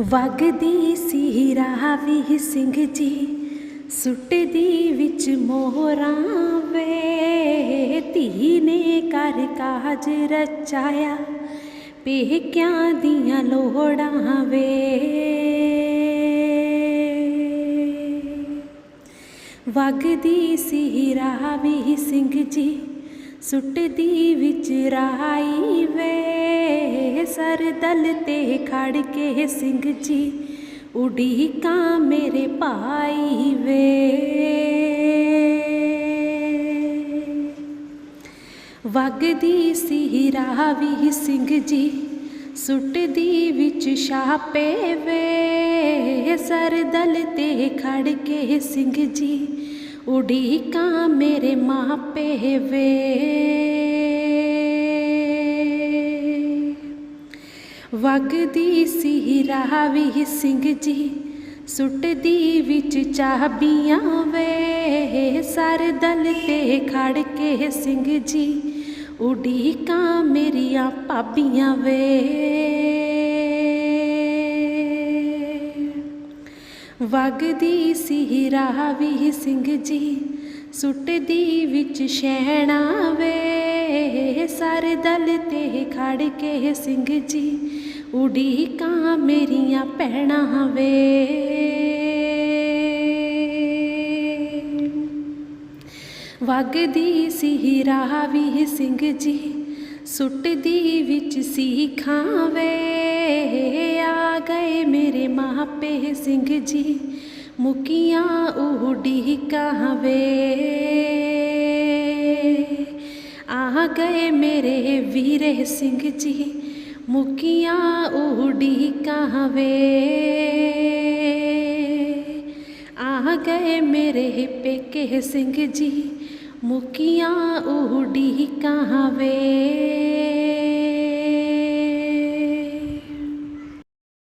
ਵਗਦੀ ਸੀ ਰਾਹ ਵੀ ਸਿੰਘ ਜੀ, ਸੁੱਟਦੀ ਵਿੱਚ ਮੋਹਰਾਂ ਵੇ। ਧੀ ਨੇ ਕਰ ਕਾਜ ਰਚਾਇਆ, ਪੇਕਿਆਂ ਦੀਆਂ ਲੋੜਾਂ ਵੇ। ਵਗਦੀ ਸੀ ਰਾਹ ਵੀ ਸਿੰਘ ਜੀ, ਸੁੱਟਦੀ ਵਿੱਚ ਰਾਈ ਵੇ। ਸਰਦਲ ਤੇ ਖੜ ਕੇ ਸਿੰਘ ਜੀ, ਉਡੀਕਾਂ ਮੇਰੇ ਭਾਈ ਵੇ। ਵਗਦੀ ਸੀ ਰਾਹ ਵੀ ਸਿੰਘ ਜੀ, ਸੁੱਟਦੀ ਵਿੱਚ ਛਾਪੇ ਵੇ। ਸਰ ਦਲ ਤੇ ਖੜ ਕੇ ਸਿੰਘ ਜੀ, ਉਡੀਕਾਂ ਮੇਰੇ ਮਾਪੇ ਵੇ। ਵਗਦੀ ਸੀ ਰਾਹ ਵੀ ਸਿੰਘ ਜੀ, ਸੁੱਟਦੀ ਵਿੱਚ ਚਾਬੀਆਂ ਵੇ ਸਰਦਲ ਤੇ ਖੜ ਕੇ ਸਿੰਘ ਜੀ, ਉਡੀਕਾਂ ਮੇਰੀਆਂ ਭਾਬੀਆਂ ਵੇ। ਵਗਦੀ ਸੀ ਰਾਹ ਵੀ ਸਿੰਘ ਜੀ, ਸੁੱਟਦੀ ਵਿੱਚ ਸ਼ਹਿਣਾ ਵੇ ਸਾਰੇ ਦਲ ਤੇ ਖੜ ਕੇ ਸਿੰਘ ਜੀ ਉਡੀਕਾਂ ਮੇਰੀਆਂ ਭੈਣਾਂ ਵੇ ਵਗਦੀ ਸੀ ਰਾਹ ਵੀ ਸਿੰਘ ਜੀ ਸੁੱਟਦੀ ਵਿੱਚ ਸੀ ਖਾਵੇ ਆ ਗਏ ਮੇਰੇ ਮਾਪੇ ਸਿੰਘ ਜੀ ਮੁਕੀਆਂ ਉਹ ਡੀਕਾਂ ਵੇ ਗਏ ਮੇਰੇ ਵੀਰੇ ਸਿੰਘ ਜੀ, ਮੁਕੀਆਂ ਉਡੀ ਕਹਾਵੇ। ਆ ਗਏ ਮੇਰੇ ਪੇਕੇ ਸਿੰਘ ਜੀ, ਮੁਕੀਆਂ ਉਡੀ ਕਹਾਵੇ।